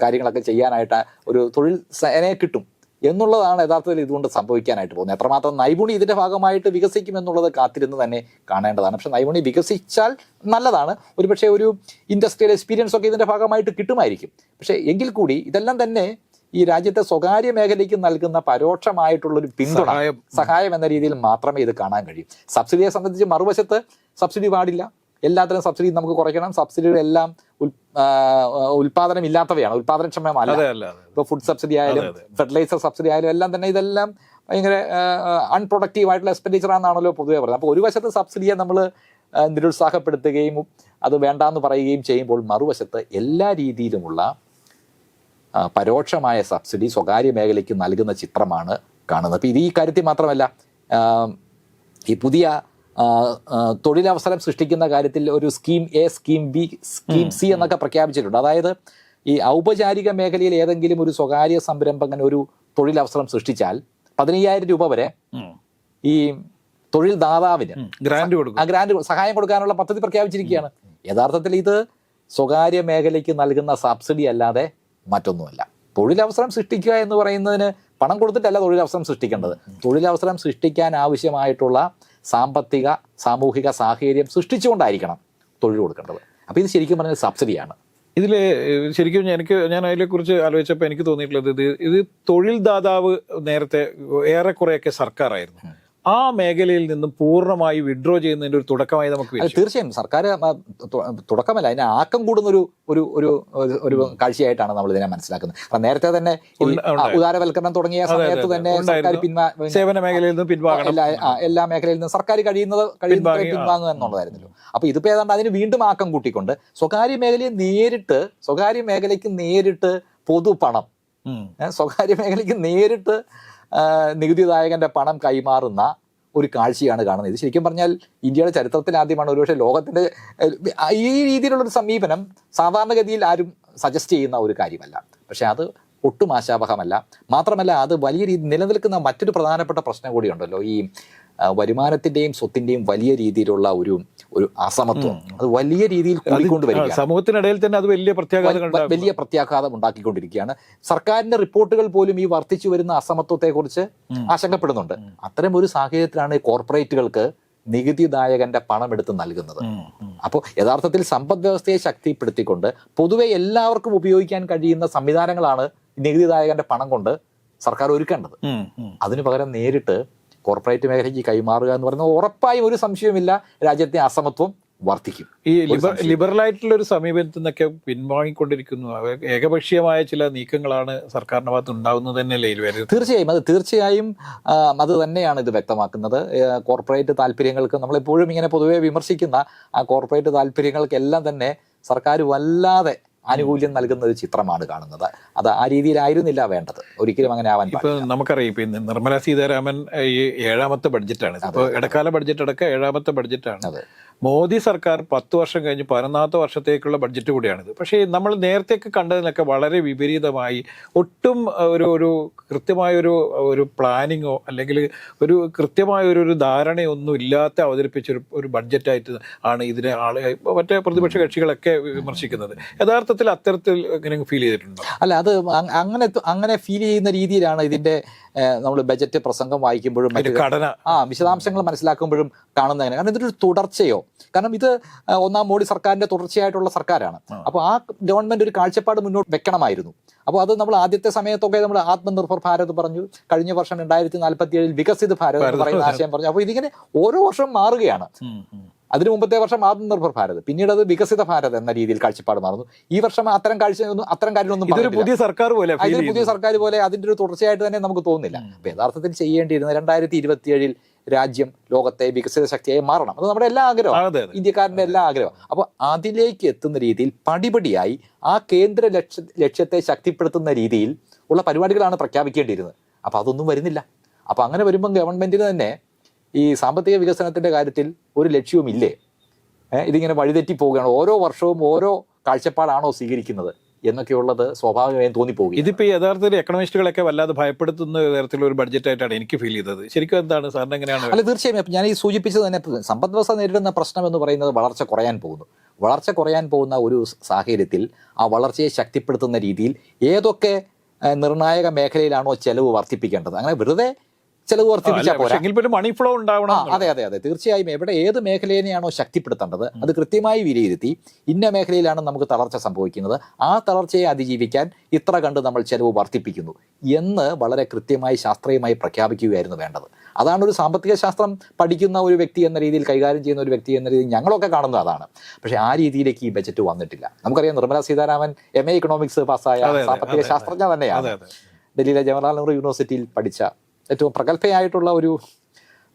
കാര്യങ്ങളൊക്കെ ചെയ്യാനായിട്ട് ഒരു തൊഴിൽ സേനയെ കിട്ടും. എന്നുള്ളതാണ് യഥാർത്ഥത്തിൽ ഇതുകൊണ്ട് സംഭവിക്കാനായിട്ട് പോകുന്നത്. എത്രമാത്രം നൈപുണി ഇതിന്റെ ഭാഗമായിട്ട് വികസിക്കും എന്നുള്ളത് കാത്തിരുന്ന് തന്നെ കാണേണ്ടതാണ്. പക്ഷെ നൈപുണി വികസിച്ചാൽ നല്ലതാണ്. ഒരുപക്ഷെ ഒരു ഇൻഡസ്ട്രിയൽ എക്സ്പീരിയൻസ് ഒക്കെ ഇതിന്റെ ഭാഗമായിട്ട് കിട്ടുമായിരിക്കും. പക്ഷേ എങ്കിൽ കൂടി ഇതെല്ലാം തന്നെ ഈ രാജ്യത്തെ സ്വകാര്യ മേഖലയ്ക്ക് നൽകുന്ന പരോക്ഷമായിട്ടുള്ളൊരു പിന്തുണ സഹായം. സഹായം എന്ന രീതിയിൽ മാത്രമേ ഇത് കാണാൻ കഴിയൂ. സബ്സിഡിയെ സംബന്ധിച്ച് മറുവശത്ത് സബ്സിഡി പാടില്ല. എല്ലാത്തിനും സബ്സിഡി നമുക്ക് കുറയ്ക്കണം. സബ്സിഡികളെല്ലാം ഉൽപാദനം ഇല്ലാത്തവയാണ് ഉൽപാദനക്ഷമമല്ല. ഇപ്പോൾ ഫുഡ് സബ്സിഡി ആയാലും. ഫെർട്ടിലൈസർ സബ്സിഡി ആയാലും എല്ലാം തന്നെ ഇതെല്ലാം ഭയങ്കര അൺപ്രൊഡക്റ്റീവ് ആയിട്ടുള്ള എക്സ്പെൻഡിച്ചർ ആണെന്നാണല്ലോ പൊതുവേ പറയുന്നത്. അപ്പോൾ ഒരു വശത്ത് സബ്സിഡിയെ നമ്മൾ നിരുത്സാഹപ്പെടുത്തുകയും അത് വേണ്ടാന്ന് പറയുകയും ചെയ്യുമ്പോൾ മറുവശത്ത് എല്ലാ രീതിയിലുമുള്ള പരോക്ഷമായ സബ്സിഡി സ്വകാര്യ മേഖലയ്ക്ക് നൽകുന്ന ചിത്രമാണ് കാണുന്നത്. അപ്പോൾ ഇത് ഈ കാര്യത്തിൽ മാത്രമല്ല ഈ പുതിയ തൊഴിലവസരം സൃഷ്ടിക്കുന്ന കാര്യത്തിൽ ഒരു scheme A scheme B scheme C എന്നൊക്കെ പ്രഖ്യാപിച്ചിട്ടുണ്ട്. അതായത് ഈ ഔപചാരിക മേഖലയിൽ ഏതെങ്കിലും ഒരു സ്വകാര്യ സംരംഭകൻ ഒരു തൊഴിലവസരം സൃഷ്ടിച്ചാൽ പതിനയ്യായിരം രൂപ വരെ ഈ തൊഴിൽ ദാതാവിന് ഗ്രാൻഡ് ഗ്രാന്റ് കൊടുക്കും. ആ ഗ്രാന്റ് സഹായം കൊടുക്കാനുള്ള പദ്ധതി പ്രഖ്യാപിച്ചിരിക്കുകയാണ്. യഥാർത്ഥത്തിൽ ഇത് സ്വകാര്യ മേഖലയ്ക്ക് നൽകുന്ന സബ്സിഡി അല്ലാതെ മറ്റൊന്നുമല്ല. തൊഴിലവസരം സൃഷ്ടിക്കുക എന്ന് പറയുന്നതിന് പണം കൊടുത്തിട്ടല്ല തൊഴിലവസരം സൃഷ്ടിക്കേണ്ടത്. തൊഴിലവസരം സൃഷ്ടിക്കാൻ ആവശ്യമായിട്ടുള്ള സാമ്പത്തിക സാമൂഹിക സാഹചര്യം സൃഷ്ടിച്ചുകൊണ്ടായിരിക്കണം തൊഴിൽ കൊടുക്കേണ്ടത്. അപ്പോൾ ഇത് ശരിക്കും പറഞ്ഞാൽ സബ്സിഡിയാണ്. ഇതിൽ ശരിക്കും എനിക്ക് ഞാൻ അതിനെക്കുറിച്ച് ആലോചിച്ചപ്പോൾ എനിക്ക് തോന്നിയിട്ടുള്ളത് ഇത് ഇത് തൊഴിൽ ദാതാവ് നേരത്തെ ഏറെക്കുറെയൊക്കെ സർക്കാരായിരുന്നു. ആ മേഖലയിൽ നിന്നും പൂർണമായി വിഡ്രോ ചെയ്യുന്നതിന്റെ ഒരു തുടക്കമായി നമുക്ക് തീർച്ചയായും സർക്കാർ തുടക്കമല്ല അതിനെ ആക്കം കൂടുന്ന ഒരു ഒരു ഒരു ഒരു- കാഴ്ചയായിട്ടാണ് നമ്മൾ ഇതിനെ മനസ്സിലാക്കുന്നത് കാരണം നേരത്തെ തന്നെ. ഉദാരവൽക്കരണം തുടങ്ങിയ സമയത്ത് തന്നെ സർക്കാർ. സേവന മേഖലയിൽ നിന്ന് പിൻവാങ്ങണം എല്ലാ മേഖലയിൽ നിന്നും സർക്കാർ കഴിയുന്നത് കഴിയുന്നത് പിൻവാങ്ങി, പിൻവാങ്ങുക എന്നുള്ളതായിരുന്നല്ലോ അപ്പൊ ഇതിപ്പോ ഏതാണ്ട് അതിന് വീണ്ടും ആക്കം കൂട്ടിക്കൊണ്ട് സ്വകാര്യ മേഖലയെ നേരിട്ട് സ്വകാര്യ മേഖലയ്ക്ക് നേരിട്ട് പൊതുപണം. സ്വകാര്യ മേഖലയ്ക്ക് നേരിട്ട് നികുതിദായകന്റെ പണം കൈമാറുന്ന ഒരു കാഴ്ചയാണ് കാണുന്നത്. ഇത് ശരിക്കും പറഞ്ഞാൽ ഇന്ത്യയുടെ ചരിത്രത്തിൽ ആദ്യമാണ്. ഒരുപക്ഷെ ലോകത്തിന്റെ ഈ രീതിയിലുള്ള ഒരു സമീപനം സാധാരണഗതിയിൽ ആരും സജസ്റ്റ് ചെയ്യുന്ന ഒരു കാര്യമല്ല. പക്ഷെ അത് ഒട്ടും ആശാവഹമല്ല. മാത്രമല്ല അത് വലിയ രീതി നിലനിൽക്കുന്ന മറ്റൊരു പ്രധാനപ്പെട്ട പ്രശ്നം കൂടിയുണ്ടല്ലോ. ഈ വരുമാനത്തിന്റെയും സ്വത്തിന്റെയും വലിയ രീതിയിലുള്ള ഒരു ഒരു അസമത്വം. അത് വലിയ രീതിയിൽ കൂടിക്കൊണ്ടുവരിക കൂടിക്കൊണ്ട് സമൂഹത്തിനിടയിൽ തന്നെ അത് വലിയ പ്രത്യാഘാതം. വലിയ പ്രത്യാഘാതം ഉണ്ടാക്കിക്കൊണ്ടിരിക്കുകയാണ്. സർക്കാരിന്റെ റിപ്പോർട്ടുകൾ പോലും ഈ വർദ്ധിച്ചു വരുന്ന അസമത്വത്തെക്കുറിച്ച് കുറിച്ച് ആശങ്കപ്പെടുന്നുണ്ട്. അത്തരം ഒരു സാഹചര്യത്തിലാണ് ഈ കോർപ്പറേറ്റുകൾക്ക് നികുതിദായകന്റെ പണം എടുത്ത് നൽകുന്നത്. അപ്പോൾ യഥാർത്ഥത്തിൽ സമ്പദ് വ്യവസ്ഥയെ ശക്തിപ്പെടുത്തിക്കൊണ്ട് പൊതുവെ എല്ലാവർക്കും ഉപയോഗിക്കാൻ കഴിയുന്ന സംവിധാനങ്ങളാണ് നികുതിദായകന്റെ പണം കൊണ്ട് സർക്കാർ ഒരുക്കേണ്ടത്. അതിനു പകരം നേരിട്ട് കോർപ്പറേറ്റ് മേഖലയ്ക്ക് കൈമാറുക എന്ന് പറയുന്നത് ഉറപ്പായും ഒരു സംശയമില്ല രാജ്യത്തെ അസമത്വം വർദ്ധിക്കും. ഈ ലിബർ ലിബറൽ ആയിട്ടുള്ള ഒരു സമീപനത്തിൽ നിന്നൊക്കെ പിൻവാങ്ങിക്കൊണ്ടിരിക്കുന്നു. ഏകപക്ഷീയമായ ചില നീക്കങ്ങളാണ് സർക്കാരിന്റെ ഭാഗത്ത് ഉണ്ടാകുന്നത് തന്നെയല്ലേ തീർച്ചയായും. അത് തീർച്ചയായും അത് തന്നെയാണ് ഇത് വ്യക്തമാക്കുന്നത്. കോർപ്പറേറ്റ് താല്പര്യങ്ങൾക്ക് നമ്മളെപ്പോഴും ഇങ്ങനെ പൊതുവെ വിമർശിക്കുന്ന ആ കോർപ്പറേറ്റ് താല്പര്യങ്ങൾക്കെല്ലാം തന്നെ സർക്കാർ വല്ലാതെ ആനുകൂല്യം നൽകുന്ന ഒരു ചിത്രമാണ് കാണുന്നത്. അത് ആ രീതിയിലായിരുന്നില്ല വേണ്ടത്. ഒരിക്കലും അങ്ങനെ ആവാൻ ഇപ്പൊ പാടില്ല. നമുക്കറിയാം ഇപ്പം നിർമ്മലാ സീതാരാമൻ ഈ ഏഴാമത്തെ ബഡ്ജറ്റാണ്. ഇപ്പൊ ഇടക്കാല ബഡ്ജറ്റ് അടക്കം ഏഴാമത്തെ ബഡ്ജറ്റാണ്. മോദി സർക്കാർ പത്ത് വർഷം കഴിഞ്ഞ് പതിനൊന്നാമത്തെ വർഷത്തേക്കുള്ള ബഡ്ജറ്റ് കൂടിയാണിത്. പക്ഷേ നമ്മൾ നേരത്തെയൊക്കെ കണ്ടതിനൊക്കെ വളരെ വിപരീതമായി ഒട്ടും ഒരു ഒരു കൃത്യമായൊരു ഒരു പ്ലാനിങ്ങോ അല്ലെങ്കിൽ ഒരു കൃത്യമായ ഒരു ഒരു ധാരണയൊന്നും ഇല്ലാത്ത അവതരിപ്പിച്ചൊരു ഒരു ബഡ്ജറ്റായിട്ട് ആണ് ഇതിനെ ആളെ മറ്റേ പ്രതിപക്ഷ കക്ഷികളൊക്കെ വിമർശിക്കുന്നത്. യഥാർത്ഥത്തിൽ അത്തരത്തിൽ ഇങ്ങനെ ഫീൽ ചെയ്തിട്ടുണ്ട്? അല്ല അത് അങ്ങനെ അങ്ങനെ ഫീൽ ചെയ്യുന്ന രീതിയിലാണ് ഇതിന്റെ നമ്മൾ ബജറ്റ് പ്രസംഗം വായിക്കുമ്പോഴും ഘടന. ആ വിശദാംശങ്ങൾ മനസ്സിലാക്കുമ്പോഴും കാണുന്ന അങ്ങനെ കാരണം ഇതൊരു തുടർച്ചയോ? കാരണം ഇത് ഒന്നാം മോഡി സർക്കാരിന്റെ തുടർച്ചയായിട്ടുള്ള സർക്കാരാണ്. അപ്പോൾ ആ ഗവൺമെന്റ് ഒരു കാഴ്ചപ്പാട് മുന്നോട്ട് വെക്കണമായിരുന്നു. അപ്പോൾ അത് നമ്മൾ ആദ്യത്തെ സമയത്തൊക്കെ നമ്മൾ ആത്മനിർഭർ ഭാരത് പറഞ്ഞു. കഴിഞ്ഞ വർഷം രണ്ടായിരത്തി നാൽപ്പത്തി ഏഴിൽ വികസിത് ഭാരത് എന്ന് പറയുന്ന ആശയം പറഞ്ഞു. അപ്പോൾ ഇതിങ്ങനെ ഓരോ വർഷം മാറുകയാണ്. അതിനു മുമ്പത്തെ വർഷം ആത്മനിർഭർ ഭാരത്. പിന്നീട് അത് വികസിത ഭാരത് എന്ന രീതിയിൽ കാഴ്ചപ്പാട് മാറുന്നു. ഈ വർഷം അത്തരം കാഴ്ച അത്തരം കാര്യങ്ങളൊന്നും ഇതൊരു പുതിയ സർക്കാർ പോലെ ഇതൊരു പുതിയ സർക്കാർ പോലെ അതിന്റെ ഒരു തുടർച്ചയായിട്ട് തന്നെ നമുക്ക് തോന്നുന്നില്ല. അപ്പൊ യഥാർത്ഥത്തിൽ ചെയ്യേണ്ടിയിരുന്ന രണ്ടായിരത്തി ഇരുപത്തിയേഴിൽ രാജ്യം ലോകത്തെ വികസിത ശക്തിയായി മാറണം. അത് നമ്മുടെ എല്ലാ ആഗ്രഹവും അതെ ഇന്ത്യക്കാരന്റെ എല്ലാ ആഗ്രഹം അപ്പോൾ അതിലേക്ക് എത്തുന്ന രീതിയിൽ പടിപടിയായി ആ കേന്ദ്ര ലക്ഷ്യ ലക്ഷ്യത്തെ ശക്തിപ്പെടുത്തുന്ന രീതിയിൽ ഉള്ള പരിപാടികളാണ് പ്രഖ്യാപിക്കേണ്ടിയിരുന്നത്. അപ്പോൾ അതൊന്നും വരുന്നില്ല. അപ്പോൾ അങ്ങനെ വരുമ്പോൾ ഗവൺമെന്റിന് തന്നെ ഈ സാമ്പത്തിക വികസനത്തിന്റെ കാര്യത്തിൽ ഒരു ലക്ഷ്യവും ഇല്ലേ ഏഹ് ഇതിങ്ങനെ വഴിതെറ്റി പോവുകയാണ്. ഓരോ വർഷവും ഓരോ കാഴ്ചപ്പാടാണോ സ്വീകരിക്കുന്നത് എന്നൊക്കെയുള്ളത് സ്വാഭാവികമായും തോന്നിപ്പോകും ഇതിപ്പോൾ യഥാർത്ഥത്തിൽ എക്കണോമിസ്റ്റുകളൊക്കെ വല്ലാതെ ഭയപ്പെടുത്തുന്ന തരത്തിലുള്ള ഒരു ബഡ്ജറ്റായിട്ടാണ് എനിക്ക് ഫീൽ ചെയ്തത്. ശരിക്കും എന്താണ് സാറിന് എങ്ങനെയാണ്? അല്ല തീർച്ചയായും. ഞാൻ ഈ സൂചിപ്പിച്ചത് തന്നെ സമ്പദ്വ്യവസ്ഥ സമ്പദ് വ്യവസ്ഥ നേരിടുന്ന പ്രശ്നം എന്ന് പറയുന്നത് വളർച്ച കുറയാൻ പോകുന്നു. വളർച്ച കുറയാൻ പോകുന്ന ഒരു സാഹചര്യത്തിൽ ആ വളർച്ചയെ ശക്തിപ്പെടുത്തുന്ന രീതിയിൽ ഏതൊക്കെ നിർണായക മേഖലയിലാണോ ചെലവ് വർദ്ധിപ്പിക്കേണ്ടത്? അങ്ങനെ വെറുതെ ചെലവ് വർദ്ധിപ്പിച്ചാൽ പോരാ. മണി ഫ്ലോ ഉണ്ടാവണം അതെ അതെ അതെ. തീർച്ചയായും എവിടെ ഏത് മേഖലയെയാണോ ശക്തിപ്പെടുത്തേണ്ടത് അത് കൃത്യമായി വിലയിരുത്തി ഇന്ന മേഖലയിലാണ് നമുക്ക് തളർച്ച സംഭവിക്കുന്നത്. ആ തളർച്ചയെ അതിജീവിക്കാൻ ഇത്ര കണ്ട് നമ്മൾ ചെലവ് വർദ്ധിപ്പിക്കുന്നു എന്ന് വളരെ കൃത്യമായി ശാസ്ത്രീയമായി പ്രഖ്യാപിക്കുകയായിരുന്നു വേണ്ടത്. അതാണ് ഒരു സാമ്പത്തിക ശാസ്ത്രം പഠിക്കുന്ന ഒരു വ്യക്തി എന്ന രീതിയിൽ കൈകാര്യം ചെയ്യുന്ന ഒരു വ്യക്തി എന്ന രീതിയിൽ ഞങ്ങളൊക്കെ കാണുന്നത് അതാണ്. പക്ഷേ ആ രീതിയിലേക്ക് ഈ ബജറ്റ് വന്നിട്ടില്ല. നമുക്കറിയാം Nirmala Sitharaman M A economics പാസ്സായ സാമ്പത്തിക ശാസ്ത്രജ്ഞ തന്നെയാണ്. ഡൽഹിയിലെ ജവഹർലാൽ നെഹ്റു യൂണിവേഴ്സിറ്റിയിൽ പഠിച്ച ഏറ്റവും പ്രഗത്ഭയായിട്ടുള്ള ഒരു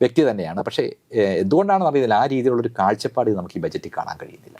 വ്യക്തി തന്നെയാണ്. പക്ഷേ എന്തുകൊണ്ടാണെന്ന് അറിയുന്നില്ല. ആ രീതിയിലുള്ള ഒരു കാഴ്ചപ്പാട് നമുക്ക് ഈ ബജറ്റിൽ കാണാൻ കഴിയുന്നില്ല.